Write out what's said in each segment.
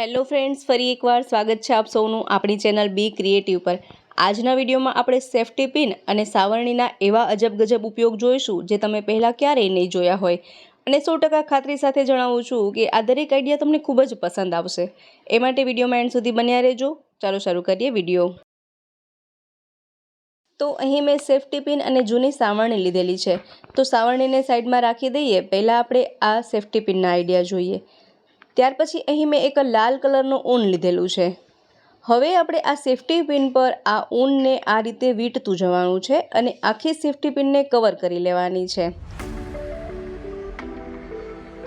Hello friends, ફરી એકવાર સ્વાગત છે આપ સૌનું આપણી ચેનલ બી ક્રિએટિવ પર. આજના વિડીયોમાં આપણે સેફ્ટી પિન અને સાવરણીના એવા અજબ ગજબ ઉપયોગ જોઈશું જે તમે પહેલાં ક્યારેય નહીં જોયા હોય. અને સો ટકા ખાતરી સાથે જણાવું છું કે આ દરેક આઈડિયા તમને ખૂબ જ પસંદ આવશે. એ માટે વિડીયોમાં એન્ડ સુધી બન્યા રહેજો. ચાલો શરૂ કરીએ વીડિયો. તો અહીં મેં સેફ્ટી પિન અને જૂની સાવરણી લીધેલી છે. તો સાવરણીને સાઈડમાં રાખી દઈએ. પહેલાં આપણે આ સેફ્ટી પિનના આઈડિયા જોઈએ. ત્યાર પછી અહીં મેં એક લાલ કલરનું ઊન લીધેલું છે. હવે આપણે આ સેફ્ટી પિન પર આ ઊનને આ રીતે વીંટતું જવાનું છે અને આખી સેફ્ટી પિનને કવર કરી લેવાની છે.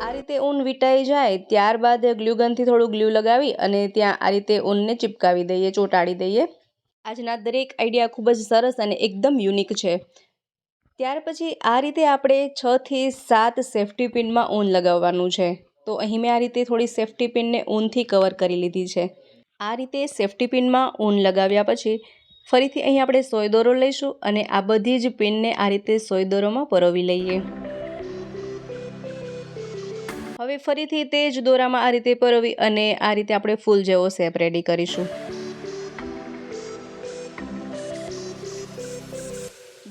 આ રીતે ઊન વીંટાઈ જાય ત્યારબાદ ગ્લુગનથી થોડું ગ્લુ લગાવી અને ત્યાં આ રીતે ઊનને ચિપકાવી દઈએ, ચોંટાડી દઈએ. આજના દરેક આઈડિયા ખૂબ જ સરસ અને એકદમ યુનિક છે. ત્યાર પછી આ રીતે આપણે છથી સાત સેફ્ટી પિનમાં ઊન લગાવવાનું છે. તો અહીં મેં આ રીતે થોડી સેફ્ટી પિનને ઊનથી કવર કરી લીધી છે. આ રીતે સેફ્ટી પિનમાં ઊન લગાવ્યા પછી ફરીથી અહીં આપણે સોય દોરો લઈશું અને આ બધી જ પિનને આ રીતે સોય દોરોમાં પરોવી લઈએ. હવે ફરીથી તે જ દોરામાં આ રીતે પરોવી અને આ રીતે આપણે ફૂલ જેવો શેપ રેડી કરીશું.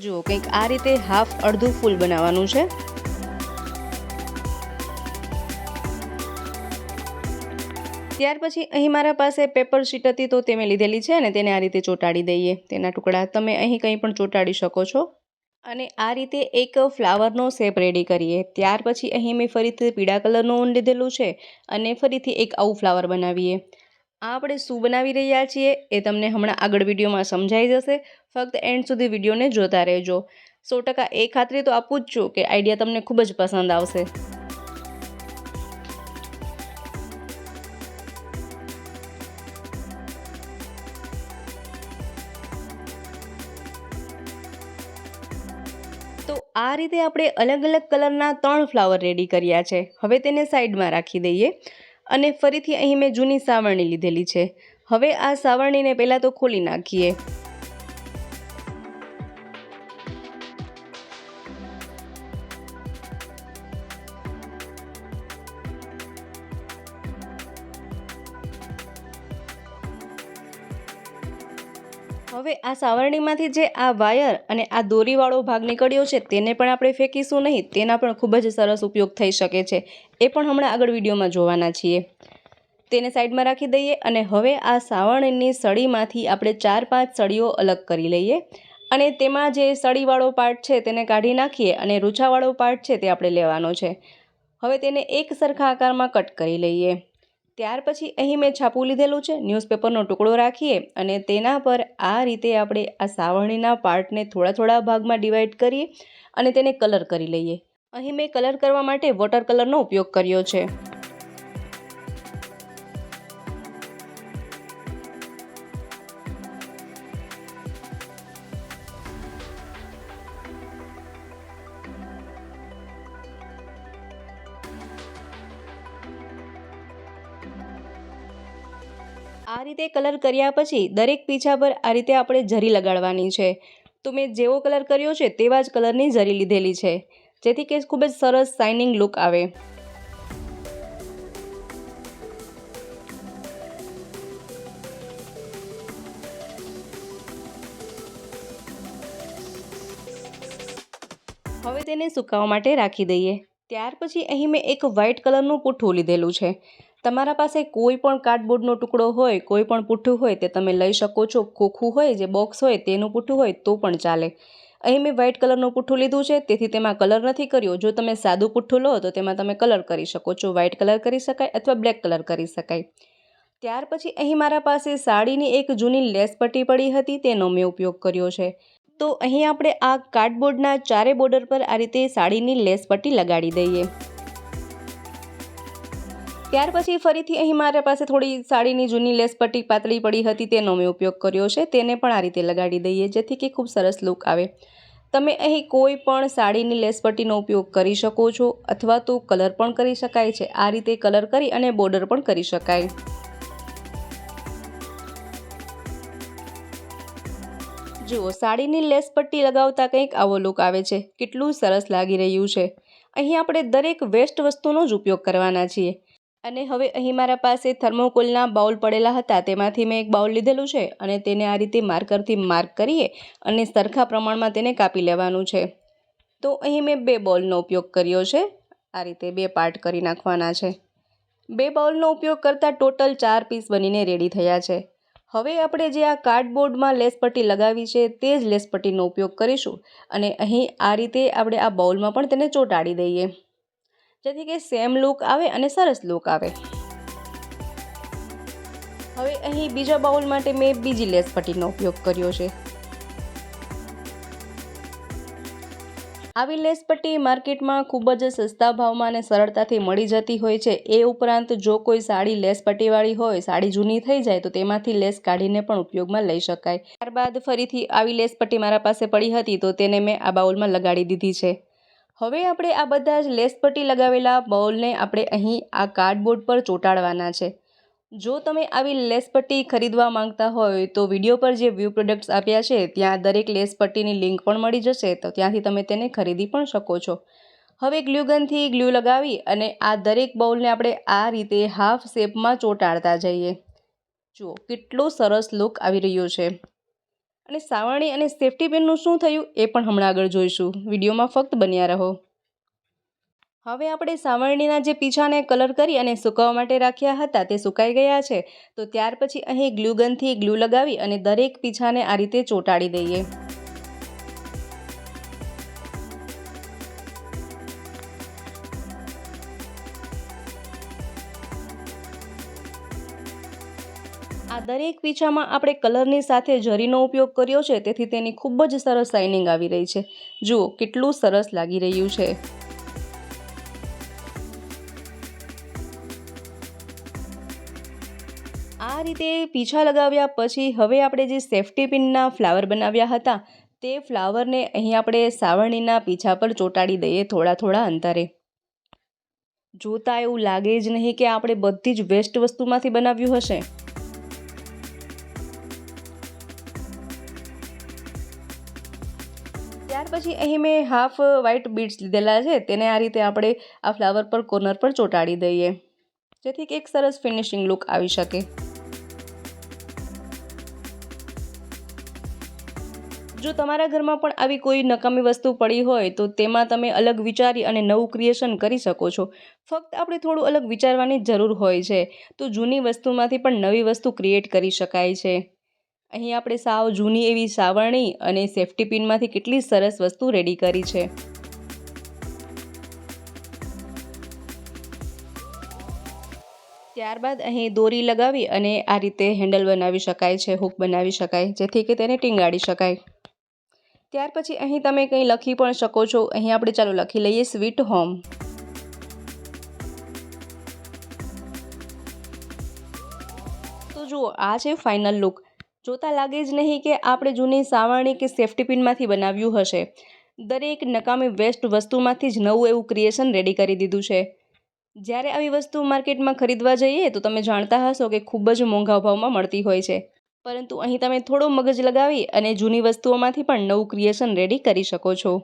જુઓ, કંઈક આ રીતે હાફ અડધું ફૂલ બનાવવાનું છે. ત્યાર પછી અહીં મારા પાસે પેપર શીટ હતી તો તે મેં લીધેલી છે અને તેને આ રીતે ચોંટાડી દઈએ. તેના ટુકડા તમે અહીં કંઈ પણ ચોંટાડી શકો છો. અને આ રીતે એક ફ્લાવરનો શેપ રેડી કરીએ. ત્યાર પછી અહીં મેં ફરીથી પીળા કલરનું ઊન લીધેલું છે અને ફરીથી એક આવું ફ્લાવર બનાવીએ. આ આપણે શું બનાવી રહ્યા છીએ એ તમને હમણાં આગળ વિડીયોમાં સમજાઈ જશે. ફક્ત એન્ડ સુધી વિડીયોને જોતા રહેજો. સો ટકા એ ખાતરી તો આપું જ છું કે આઈડિયા તમને ખૂબ જ પસંદ આવશે. આ રીતે આપણે અલગ અલગ કલરના ત્રણ ફ્લાવર રેડી કર્યા છે. હવે તેને સાઈડમાં રાખી દઈએ અને ફરીથી અહીં મેં જૂની સાવરણી લીધેલી છે. હવે આ સાવરણીને પહેલાં તો ખોલી નાખીએ. હવે આ સાવરણીમાંથી જે આ વાયર અને આ દોરીવાળો ભાગ નીકળ્યો છે, તેને પણ આપણે ફેંકીશું નહીં, તેના પણ ખૂબ જ સરસ ઉપયોગ થઈ શકે છે, એ પણ હમણાં આગળ વિડીયોમાં જોવાના છીએ. તેને સાઈડમાં રાખી દઈએ અને હવે આ સાવરણીની સળીમાંથી આપણે ચાર પાંચ સળીઓ અલગ કરી લઈએ અને તેમાં જે સળીવાળો પાર્ટ છે તેને કાઢી નાખીએ અને રૂછાવાળો પાર્ટ છે તે આપણે લેવાનો છે. હવે તેને એક સરખા આકારમાં કટ કરી લઈએ. ત્યાર પછી અહીં મેં છાપું લીધેલું છે. ન્યૂઝપેપરનો ટુકડો રાખીએ અને તેના પર આ રીતે આપણે આ સાવરણીના પાર્ટને થોડા થોડા ભાગમાં ડિવાઈડ કરીએ અને તેને કલર કરી લઈએ. અહીં મેં કલર કરવા માટે વોટર કલરનો ઉપયોગ કર્યો છે. આ રીતે કલર કર્યા પછી દરેક પીછા પર આ રીતે આપણે જરી લગાડવાની છે. તો મેં જેવો કલર કર્યો છે તેવા જ કલરની જરી લીધેલી છે. જેથી કે ખૂબ જ સરસ શાઇનિંગ લુક આવે. હવે તેને સુકાવવા માટે રાખી દઈએ. ત્યાર પછી અહીં મેં એક વ્હાઇટ કલરનું પૂઠું લીધેલું છે. તમારા પાસે કોઈ પણ કાર્ડબોર્ડનો ટુકડો હોય, કોઈ પણ પૂઠું હોય તે તમે લઈ શકો છો. ખોખું હોય, જે બોક્સ હોય તેનું પૂઠું હોય તો પણ ચાલે. અહીં મેં વ્હાઇટ કલરનું પૂઠું લીધું છે, તેથી તેમાં કલર નથી કર્યો. જો તમે સાદું પૂઠું લો, તો તેમાં તમે કલર કરી શકો છો. વ્હાઇટ કલર કરી શકાય અથવા બ્લેક કલર કરી શકાય. ત્યાર પછી અહીં મારા પાસે સાડીની એક જૂની લેસ પટ્ટી પડી હતી, તેનો મેં ઉપયોગ કર્યો છે. તો અહીં આપણે આ કાર્ડબોર્ડના ચારે બોર્ડર પર આ રીતે સાડીની લેસ પટ્ટી લગાડી દઈએ. ત્યાર પછી ફરીથી અહીં મારા પાસે થોડી સાડીની જૂની લેસ પટ્ટી પાતળી પડી હતી, તેનો મેં ઉપયોગ કર્યો છે. તેને પણ આ રીતે લગાડી દઈએ, જેથી કે ખૂબ સરસ લુક આવે. તમે અહીં કોઈ પણ સાડીની લેસ પટ્ટીનો ઉપયોગ કરી શકો છો, અથવા તો કલર પણ કરી શકાય છે. આ રીતે કલર કરી અને બોર્ડર પણ કરી શકાય. જુઓ, સાડીની લેસ પટ્ટી લગાવતા કંઈક આવો લુક આવે છે. કેટલું સરસ લાગી રહ્યું છે. અહીં આપણે દરેક વેસ્ટ વસ્તુનો જ ઉપયોગ કરવાના છીએ. અને હવે અહીં મારા પાસે થર્મોકોલના બાઉલ પડેલા હતા. તેમાંથી મેં એક બાઉલ લીધેલું છે અને તેને આ રીતે માર્કરથી માર્ક કરીએ અને સરખા પ્રમાણમાં તેને કાપી લેવાનું છે. તો અહીં મેં બે બાઉલનો ઉપયોગ કર્યો છે. આ રીતે બે પાર્ટ કરી નાખવાના છે. બે બાઉલનો ઉપયોગ કરતાં ટોટલ ચાર પીસ બનીને રેડી થયા છે. હવે આપણે જે આ કાર્ડબોર્ડમાં લેસ પટ્ટી લગાવી છે તે જ લેસ પટ્ટીનો ઉપયોગ કરીશું અને અહીં આ રીતે આપણે આ બાઉલમાં પણ તેને ચોંટાડી દઈએ. જેથી કે સેમ લુક આવે અને સરસ લુક આવે. હવે અહીં બીજા બાઉલ માટે મેં બીજી લેસ પટ્ટીનો ઉપયોગ કર્યો છે. આવી લેસ પટ્ટી માર્કેટમાં ખૂબ જ સસ્તા ભાવમાં અને સરળતાથી મળી જતી હોય છે. એ ઉપરાંત જો કોઈ સાડી લેસ પટ્ટીવાળી હોય, સાડી જૂની થઈ જાય, તો તેમાંથી લેસ કાઢીને પણ ઉપયોગમાં લઈ શકાય. ત્યારબાદ ફરીથી આવી લેસ પટ્ટી મારા પાસે પડી હતી, તો તેને મેં આ બાઉલમાં લગાડી દીધી છે. હવે આપણે આ બધા જ લેસ પટ્ટી લગાવેલા બાઉલને આપણે અહીં આ કાર્ડબોર્ડ પર ચોંટાડવાના છે. જો તમે આવી લેસ પટ્ટી ખરીદવા માંગતા હોય તો વીડિયો પર જે વ્યૂ પ્રોડક્ટ્સ આપ્યા છે, ત્યાં દરેક લેસ પટ્ટીની લિંક પણ મળી જશે, તો ત્યાંથી તમે તેને ખરીદી પણ શકો છો. હવે ગ્લ્યુગનથી ગ્લ્યુ લગાવી અને આ દરેક બાઉલને આપણે આ રીતે હાફ શેપમાં ચોંટાડતા જઈએ. જુઓ, કેટલો સરસ લુક આવી રહ્યો છે. અને સાવરણી અને સેફ્ટી પિનનું શું થયું એ પણ હમણાં આગળ જોઈશું. વિડીયોમાં ફક્ત બન્યા રહો. હવે આપણે સાવરણીના જે પીછાને કલર કરી અને સુકાવવા માટે રાખ્યા હતા તે સુકાઈ ગયા છે. તો ત્યાર પછી અહીં ગ્લુગનથી ગ્લુ લગાવી અને દરેક પીછાને આ રીતે ચોંટાડી દઈએ. દરેક પીછામાં આપણે કલરની સાથે જરીનો ઉપયોગ કર્યો છે, તેથી તેની ખૂબ જ સરસ શાઇનિંગ આવી રહી છે. જુઓ, કેટલું સરસ લાગી રહ્યું છે. આ રીતે પીછા લગાવ્યા પછી હવે આપણે જે સેફ્ટી પિનના ફ્લાવર બનાવ્યા હતા, તે ફ્લાવરને અહીં આપણે સાવરણીના પીછા પર ચોંટાડી દઈએ થોડા થોડા અંતરે. જોતા એવું લાગે જ નહીં કે આપણે બધી જ વેસ્ટ વસ્તુમાંથી બનાવ્યું હશે. ત્યાર પછી અહીં મેં હાફ વ્હાઇટ બીડ્સ લીધેલા છે, તેને આ રીતે આપણે આ ફ્લાવર પર કોર્નર પર ચોંટાડી દઈએ, જેથી એક સરસ ફિનિશિંગ લુક આવી શકે. જો તમારા ઘરમાં પણ આવી કોઈ નકામી વસ્તુ પડી હોય, તો તેમાં તમે અલગ વિચારી અને નવું ક્રિએશન કરી શકો છો. ફક્ત આપણે થોડું અલગ વિચારવાની જરૂર હોય છે, તો જૂની વસ્તુમાંથી પણ નવી વસ્તુ ક્રિએટ કરી શકાય છે. અહીં આપણે સાવ જૂની એવી સાવરણી અને સેફ્ટી પિનમાંથી કેટલી સરસ વસ્તુ રેડી કરી છે. ત્યારબાદ અહીં દોરી લગાવી અને આ રીતે હેન્ડલ બનાવી શકાય છે, હૂક બનાવી શકાય, જેથી કે તેને ટીંગાડી શકાય. ત્યાર પછી અહીં તમે કંઈ લખી પણ શકો છો. અહીં આપણે ચાલો લખી લઈએ સ્વીટ હોમ. તો જુઓ, આ છે ફાઇનલ લુક. જોતા લાગે જ નહીં કે આપણે જૂની સાવરણી કે સેફ્ટી પિનમાંથી બનાવ્યું હશે. દરેક નકામી વેસ્ટ વસ્તુમાંથી જ નવું એવું ક્રિએશન રેડી કરી દીધું છે. જ્યારે આવી વસ્તુ માર્કેટમાં ખરીદવા જઈએ તો તમે જાણતા હશો કે ખૂબ જ મોંઘા ભાવમાં મળતી હોય છે. પરંતુ અહીં તમે થોડો મગજ લગાવી અને જૂની વસ્તુઓમાંથી પણ નવું ક્રિએશન રેડી કરી શકો છો.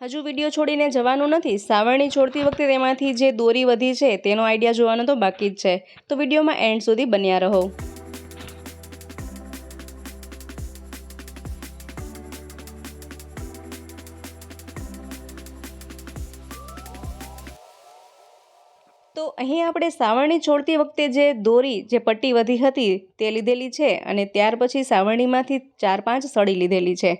હજુ વીડિયો છોડીને જવાનું નથી. સાવરણી છોડતી વખતે તેમાંથી જે દોરી વધી છે, તેનો આઈડિયા જોવાનો તો બાકી જ છે. તો વિડીયોમાં એન્ડ સુધી બન્યા રહો. અહીં આપણે સાવરણી છોડતી વખતે જે દોરી, જે પટ્ટી વધી હતી તે લીધેલી છે અને ત્યાર પછી સાવરણીમાંથી ચાર પાંચ સળી લીધેલી છે.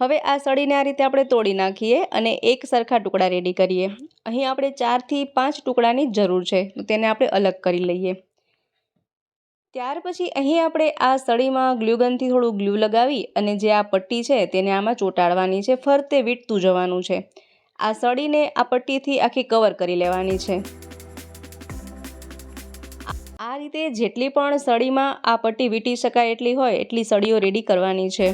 હવે આ સળીને આ રીતે આપણે તોડી નાખીએ અને એક સરખા ટુકડા રેડી કરીએ. અહીં આપણે ચારથી પાંચ ટુકડાની જરૂર છે, તો તેને આપણે અલગ કરી લઈએ. ત્યાર પછી અહીં આપણે આ સળીમાં ગ્લુગનથી થોડું ગ્લુ લગાવી અને જે આ પટ્ટી છે તેને આમાં ચોંટાડવાની છે, ફરતે વીટતું જવાનું છે. આ સળીને આ પટ્ટીથી આખી કવર કરી લેવાની છે. આ રીતે જેટલી પણ સળીમાં આ પટ્ટી વીંટી શકાય એટલી હોય, એટલી સળીઓ રેડી કરવાની છે.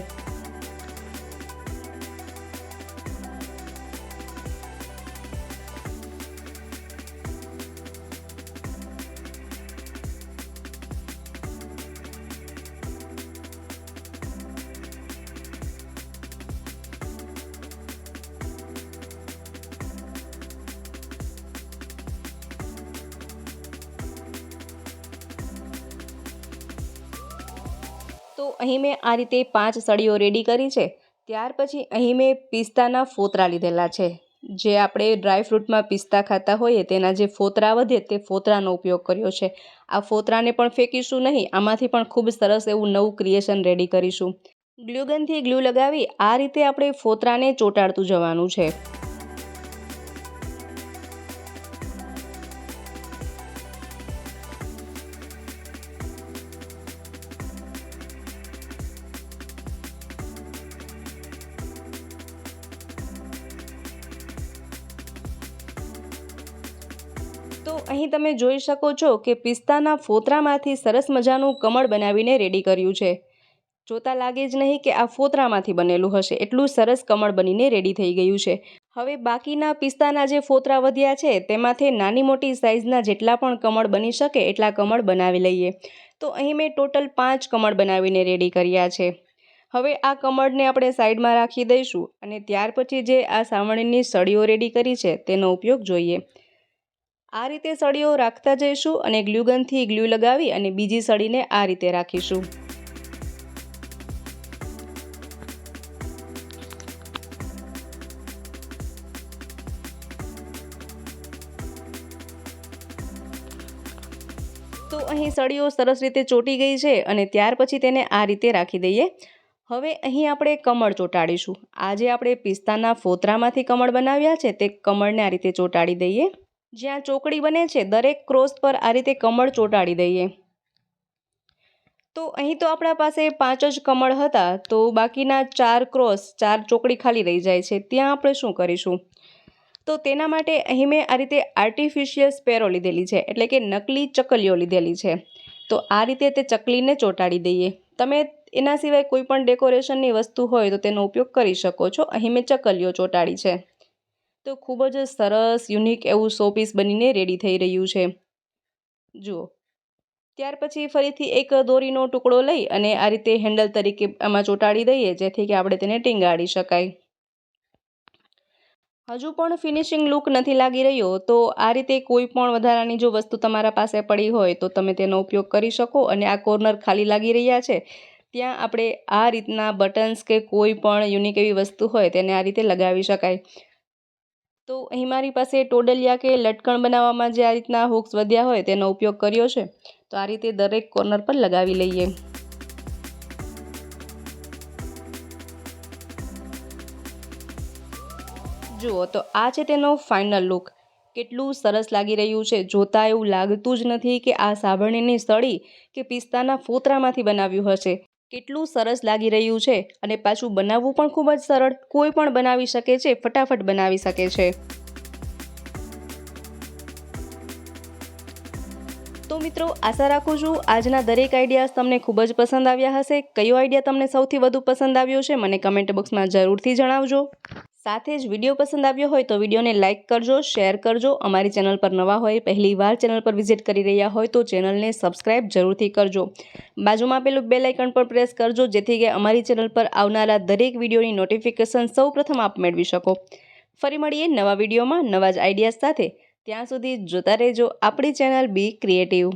તો અહીં મેં આ રીતે પાંચ સળીઓ રેડી કરી છે. ત્યાર પછી અહીં મેં પિસ્તાના ફોતરા લીધેલા છે. જે આપણે ડ્રાયફ્રૂટમાં પિસ્તા ખાતા હોઈએ તેના જે ફોતરા વધે તે ફોતરાનો ઉપયોગ કર્યો છે. આ ફોતરાને પણ ફેંકીશું નહીં, આમાંથી પણ ખૂબ સરસ એવું નવું ક્રિએશન રેડી કરીશું. ગ્લુગનથી ગ્લુ લગાવી આ રીતે આપણે ફોતરાને ચોંટાડતું જવાનું છે. તમે જોઈ શકો છો કે પિસ્તાના ફોતરામાંથી સરસ મજાનું કમળ બનાવીને રેડી કર્યું છે. જોતા લાગે જ નહીં કે આ ફોતરામાંથી બનેલું હશે. એટલું સરસ કમળ બનીને રેડી થઈ ગયું છે. હવે બાકીના પિસ્તાના જે ફોતરા વધ્યા છે, તેમાંથી નાની મોટી સાઇઝના જેટલા પણ કમળ બની શકે એટલા કમળ બનાવી લઈએ. તો અહીં મેં ટોટલ પાંચ કમળ બનાવીને રેડી કર્યા છે. હવે આ કમળને આપણે સાઈડમાં રાખી દઈશું અને ત્યાર પછી જે આ સાવણીની સળીઓ રેડી કરી છે, તેનો ઉપયોગ જોઈએ. આ રીતે સળીઓ રાખતા જઈશું અને ગ્લુગનથી ગ્લુ લગાવી અને બીજી સળીને આ રીતે રાખીશું. તો અહીં સળીઓ સરસ રીતે ચોંટી ગઈ છે અને ત્યાર પછી તેને આ રીતે રાખી દઈએ. હવે અહીં આપણે કમળ ચોંટાડીશું. આજે આપણે પિસ્તાના ફોતરામાંથી કમળ બનાવ્યા છે, તે કમળને આ રીતે ચોંટાડી દઈએ. જ્યાં ચોકડી બને છે, દરેક ક્રોસ પર આ રીતે કમળ ચોંટાડી દઈએ. તો અહીં તો આપણા પાસે પાંચ જ કમળ હતા, તો બાકીના ચાર ક્રોસ, ચાર ચોકડી ખાલી રહી જાય છે. ત્યાં આપણે શું કરીશું? તો તેના માટે અહીં મેં આ રીતે આર્ટિફિશિયલ સ્પેરો લીધેલી છે, એટલે કે નકલી ચકલીઓ લીધેલી છે. તો આ રીતે તે ચકલીને ચોંટાડી દઈએ. તમે એના સિવાય કોઈ પણ ડેકોરેશનની વસ્તુ હોય તો તેનો ઉપયોગ કરી શકો છો. અહીં મેં ચકલીઓ ચોંટાડી છે. તો ખૂબ જ સરસ, યુનિક એવું શોપીસ બનીને રેડી થઈ રહ્યું છે. જુઓ. ત્યાર પછી ફરીથી એક દોરીનો ટુકડો લઈ અને આ રીતે હેન્ડલ તરીકે આમાં ચોંટાડી દઈએ, જેથી કે આપણે તેને ટીંગાડી શકાય. હજુ પણ ફિનિશિંગ લુક નથી લાગી રહ્યો, તો આ રીતે કોઈ પણ વધારાની જો વસ્તુ તમારા પાસે પડી હોય, તો તમે તેનો ઉપયોગ કરી શકો અને આ કોર્નર ખાલી લાગી રહ્યા છે. ત્યાં આપણે આ રીતના બટન્સ કે કોઈ પણ યુનિક એવી વસ્તુ હોય, તેને આ રીતે લગાવી શકાય. તો અહીં મારી પાસે ટોડલિયા કે લટકણ બનાવવામાં જે આ રીતના હુક્સ વધ્યા હોય તેનો ઉપયોગ કર્યો છે. તો આ રીતે દરેક કોર્નર પર લગાવી લઈએ. જુઓ, તો આ છે તેનો ફાઇનલ લુક કેટલું સરસ લાગી રહ્યું છે. જોતાં એવું લાગતું જ નથી કે આ સાબણીની સળી કે પિસ્તાના ફોતરામાંથી બનાવ્યું હશે. કેટલું સરસ લાગી રહ્યું છે અને પાછું બનાવવું પણ ખૂબ જ સરળ. કોઈ પણ બનાવી શકે છે, ફટાફટ બનાવી શકે છે. તો મિત્રો, આશા રાખું છું આજના દરેક આઈડિયાઝ તમને ખૂબ જ પસંદ આવ્યા હશે. કયો આઈડિયા તમને સૌથી વધુ પસંદ આવ્યો છે, મને કમેન્ટ બોક્સમાં જરૂરથી જણાવજો. સાથે જ વીડિયો પસંદ આવ્યો હોય તો વિડીયોને લાઇક કરજો, શેર કરજો. અમારી ચેનલ પર નવા હોય, પહેલી વાર ચેનલ પર વિઝિટ કરી રહ્યા હોય તો ચેનલને સબસ્ક્રાઈબ જરૂરથી કરજો. બાજુમાં પેલું બેલ આઇકન પર પ્રેસ કરજો, જેથી કે અમારી ચેનલ પર આવનારા દરેક વિડીયોની નોટિફિકેશન સૌપ્રથમ આપ મેળવી શકો. ફરી મળીએ નવા વિડીયોમાં નવા જ આઈડિયાઝ સાથે. ત્યાં સુધી જોતા રહેજો આપણી ચેનલ બી ક્રિએટિવ